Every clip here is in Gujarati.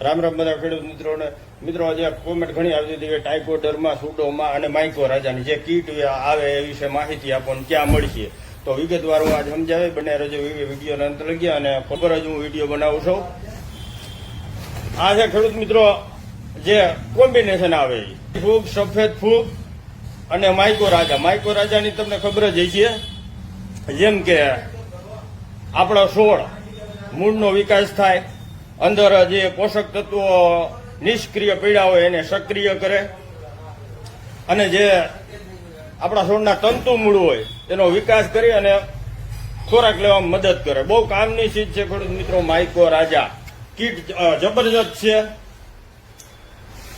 રામ રામ બધા ખેડૂત મિત્રોને. મિત્રો, આજે કોમેન્ટ ઘણી આવી હતી કે ટાઇકોડરમાં, સુડોમાં અને માઇકો રાજાની જે કીટ આવે એ વિશે માહિતી આપણને ક્યાં મળશે. તો વિગતવાર હું આજે સમજાવે બને રજો વિડીયોને અંત લગી અને ખબર જ હું વીડિયો બનાવું છું. આ છે ખેડૂત મિત્રો, જે કોમ્બિનેશન આવે. ફૂગ, સફેદ ફૂગ અને માઇકો રાજા. માઇકો રાજાની તમને ખબર જ છે જેમ કે આપણા છોડ મૂળનો વિકાસ થાય અંદર જે પોષક તત્વો નિષ્ક્રિય પીડા હોય એને સક્રિય કરે. અને જે આપણા છોડના તંતુ મૂળ હોય, એનો વિકાસ કરી અને ખોરાક લેવામાં મદદ કરે. બહુ કામની ચીજ છે ખેડૂત મિત્રો, માઇકો રાજા. કીટ જબરજસ્ત છે.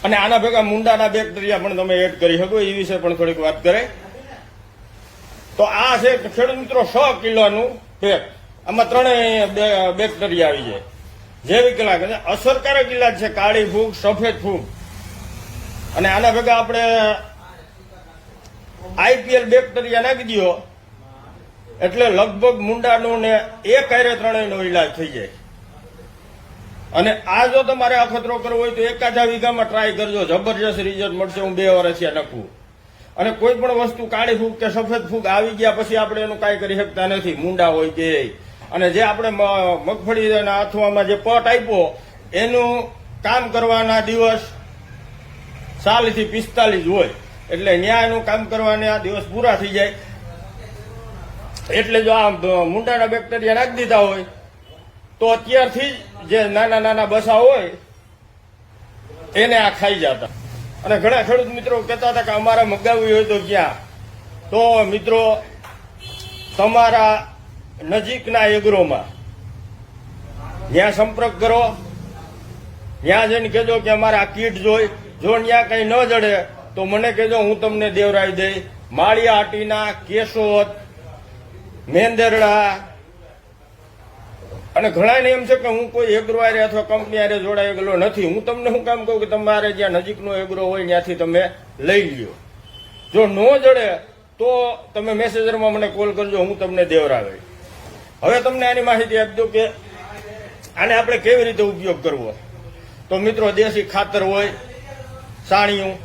અને આના ભેગા મુંડાના બેક્ટેરિયા પણ તમે એડ કરી શકો, એ વિશે પણ થોડીક વાત કરે. તો આ છે ખેડૂત મિત્રો, સો કિલોનું પેક આમાં ત્રણેય બેક્ટેરિયા આવી જાય. જેવી કલાક અને અસરકારક ઇલાજ છે. કાળી ફૂગ, સફેદ ફૂગ. અને આના ભેગા આપણે આઈપીએલ બેક્ટેરિયા નાખી દો એટલે લગભગ મુંડાનું ને એક હારે ત્રણેયનો ઇલાજ થઈ જાય. અને આ જો તમારે અખતરો કરવો હોય તો એકાદા વીઘામાં ટ્રાય કરજો. જબરજસ્ત રિઝલ્ટ મળશે. હું બે વર્ષથી આ નખું. અને કોઈ પણ વસ્તુ કાળી ફૂગ કે સફેદ ફૂગ આવી ગયા પછી આપણે એનું કાંઈ કરી શકતા નથી. મુંડા હોય કે અને જે આપણે મગફળીના અથવામાં જે પટ આપ્યો, એનું કામ કરવાના દિવસ સાલથી પિસ્તાલીસ હોય. એટલે ન્યાયનું કામ કરવાના દિવસ પૂરા થઈ જાય. એટલે જો આ મુંડાના બેક્ટેરિયા નાખી દીધા હોય, તો અત્યારથી જે નાના નાના બસા હોય, એને આ ખાઈ જતા. અને ઘણા ખેડૂત મિત્રો કહેતા હતા કે અમારે મગાવવી હોય તો ક્યાં? તો મિત્રો, તમારા નજીકના એગ્રોમાં. ત્યાં સંપર્ક કરો. ત્યાં જઈને કહેજો કે અમારે આ કીટ જોઈ, જો ત્યાં કંઈ ન જડે, તો મને કહેજો હું તમને દેવરાઈ દઈ માળીયાટીના કેશોદ, મેંદરડા અને ઘણા એમ છે કે હું કોઈ એગ્રો આરે અથવા કંપની આરે જોડાઈ ગયેલો નથી. હું તમને શું કામ કહું કે તમારે જ્યાં નજીકનો એગ્રો હોય ત્યાંથી તમે લઈ લ્યો. જો ન જડે, તો તમે મેસેજરમાં મને કોલ કરજો, હું તમને દેવરાવે હવે તમને આની માહિતી આપી દઉં કે આને આપણે કેવી રીતે ઉપયોગ કરવો? તો મિત્રો, દેશી ખાતર હોય, સાણિયું,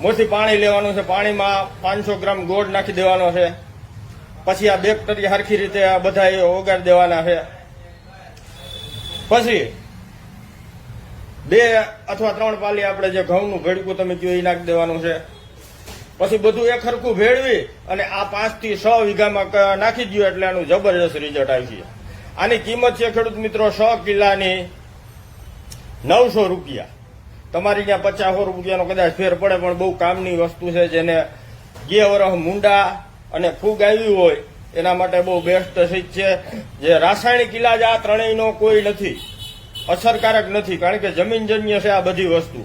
મોથી પાણી લેવાનું છે. પાણીમાં પાંચસો ગ્રામ ગોળ નાખી દેવાનો છે. પછી આ બેક્ટેરિયા સરખી રીતે આ બધા એ ઓગાડી દેવાના છે. પછી બે અથવા ત્રણ પાલી આપણે જે ઘઉંનું ભેડકું તમે કયું એ નાખી દેવાનું છે. પછી બધું એક હરખું ભેળવી અને આ પાંચથી છ વીઘામાં નાખી દો એટલે આનું જબરજસ્ત રિઝલ્ટ છે. આની કિંમત છે ખેડૂત મિત્રો સો કિલ્લાની નવસો રૂપિયા. તમારી ત્યાં પચાસો રૂપિયાનો કદાચ ફેર પડે, પણ બહુ કામની વસ્તુ છે જેને ગે વરહ મુંડા અને ફૂગ આવી હોય, એના માટે બહુ બેસ્ટ ચીજ છે. જે રાસાયણિક ઇલાજ આ ત્રણેયનો કોઈ નથી. અસરકારક નથી, કારણ કે જમીનજન્ય છે આ બધી વસ્તુ.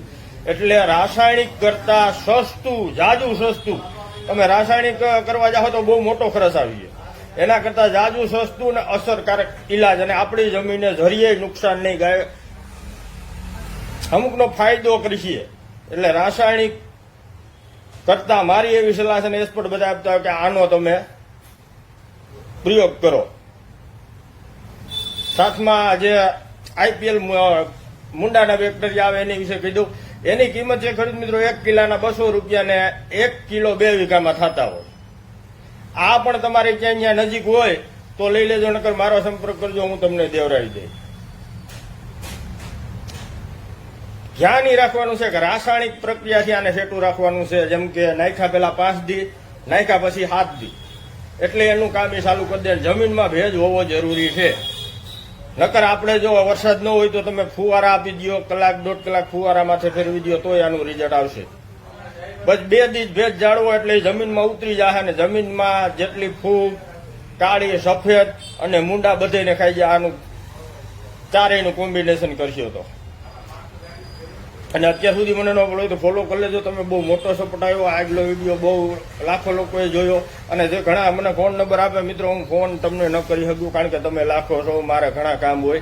એટલે રાસાયણિક કરતા સસ્તું જાજુ સસ્તું. તમે રાસાયણિક કરવા જાઓ તો બહુ મોટો ખર્ચ આવી જાય એના કરતા જાજુ સસ્તું ને અસરકારક ઇલાજ અને આપણી જમીનને જરીએ નુકસાન નહીં ગાય. અમુકનો ફાયદો કરીએ. એટલે રાસાયણિક કરતા મારી એવી સલાહ છે ને એક્સપર્ટ બધા આપતા હોય કે આનો તમે પ્રયોગ કરો. સાથમાં જે આઈપીએલ મુંડાના બેક્ટેરિયા આવે એની વિશે કીધું. એની કિંમત છે ખરીદ મિત્રો એક કિલાના બસો રૂપિયાને એક કિલો બે વીઘામાં થતા હોય. આ પણ તમારે ક્યાંય ત્યાં નજીક હોય તો લઈ લેજો, નકર મારો સંપર્ક કરજો, હું તમને દેવરાવી દઈશ. ધ્યાન રાખવાનું છે કે રાસાયણિક પ્રક્રિયાથી આને સેટું રાખવાનું છે, જેમ કે નાખ્યા પેલા પાંચ દી, નાખ્યા પછી હાથ દી. એટલે એનું કામ એ ચાલુ કરી દે, જમીનમાં ભેજ હોવો જરૂરી છે. નકર આપણે જો વરસાદ ન હોય તો તમે ફુવારા આપી દો કલાક, દોઢ કલાક ફુવારા માથે ફેરવી દો તોય આનું રિઝલ્ટ આવશે. બસ બે દિવસ ભેજ જાળવો એટલે જમીનમાં ઉતરી જાય અને જમીનમાં જેટલી ફૂગ કાળી, સફેદ અને મુંડા બધેને ખાઈ જાય આનું ચારેયનું કોમ્બિનેશન કરશો તો. અને અત્યાર સુધી મને ન પડ્યો તો ફોલો કરી લેજો. તમે બહુ મોટો સપોર્ટ આવ્યો. આગલો વીડિયો બહુ લાખો લોકોએ જોયો. અને જે ઘણા મને ફોન નંબર આપે મિત્રો, હું ફોન તમને ન કરી શકું કારણ કે તમે લાખો છો, મારે ઘણા કામ હોય.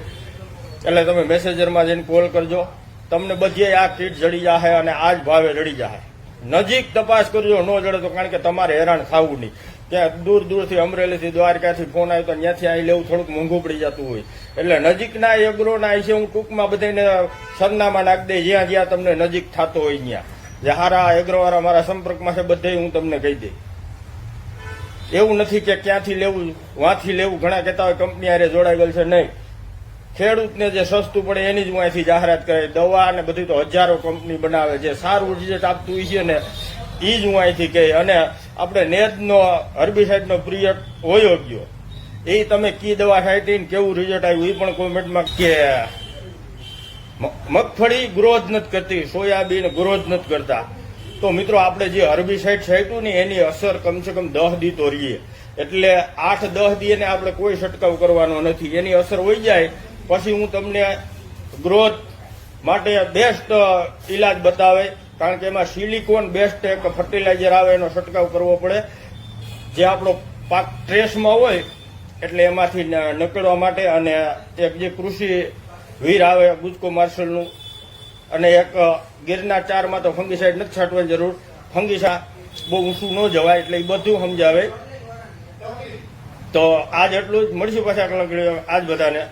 એટલે તમે મેસેજરમાં જઈને કોલ કરજો. તમને બધી આ કીટ જડી જાહે અને આ જ ભાવે જડી જાહે. નજીક તપાસ કરજો, ન જડે તો કારણ કે તમારે હેરાન થવું નહીં. ત્યાં દૂર દૂરથી અમરેલીથી દ્વારકાથી ફોન આવ્યો તો ત્યાંથી અહીં લેવું, થોડુંક મોંઘું પડી જતું હોય. એટલે નજીકના એગ્રોના વિશે હું ટૂંકમાં બધાને સરનામા નાખી દઈ જ્યાં જ્યાં તમને નજીક થતો હોય ત્યાં. જે હારા એગ્રોવાળા મારા સંપર્કમાં છે, બધે હું તમને કહી દઈ એવું નથી કે ક્યાંથી લેવું, વાંથી લેવું, ઘણા કહેતા હોય કંપની આરે જોડાયેલ છે, નહીં. ખેડૂતને જે સસ્તું પડે એની જ હું અહીંથી જાહેરાત કરે. દવા અને બધી તો હજારો કંપની બનાવે છે. સારું રિઝલ્ટ આપતું છે ને એ જ હું અહીંથી કહી. અને આપણે નેદનો હર્બિસાઇડનો પિરિયડ હોયો ગયો. એ તમે કી દવા ખાઈ કેવું રિઝલ્ટ આવ્યું એ પણ કોમેન્ટમાં કે મગફળી ગ્રોથ નથી કરતી, સોયાબીન ગ્રોથ નથી કરતા. તો મિત્રો, આપણે જે હર્બિસાઇડ છાંટ્યું ને એની અસર કમસે કમ દહ દી તો રહીએ. એટલે આઠ દહ દી એને આપણે કોઈ છંટકાવ કરવાનો નથી. એની અસર હોઈ જાય પછી હું તમને ગ્રોથ માટે બેસ્ટ ઈલાજ બતાવે. કારણ કે એમાં સિલિકોન બેસ્ટ એક ફર્ટિલાઇઝર આવે, એનો છંટકાવ કરવો પડે. જે આપણો પાક ટ્રેસમાં હોય, એટલે એમાંથી નીકળવા માટે અને એક જે કૃષિ વીર આવે ગુજકો માર્શલનું, અને એક ગીરના ચારમાં તો ફંગીસાઇડ નથી છાંટવાની જરૂર. ફંગીસા બહુ ઊંચું ન જવાય, એટલે એ બધું સમજાવે. તો આજ એટલું જ. મળશું પાછા કલાક આજ બધાને.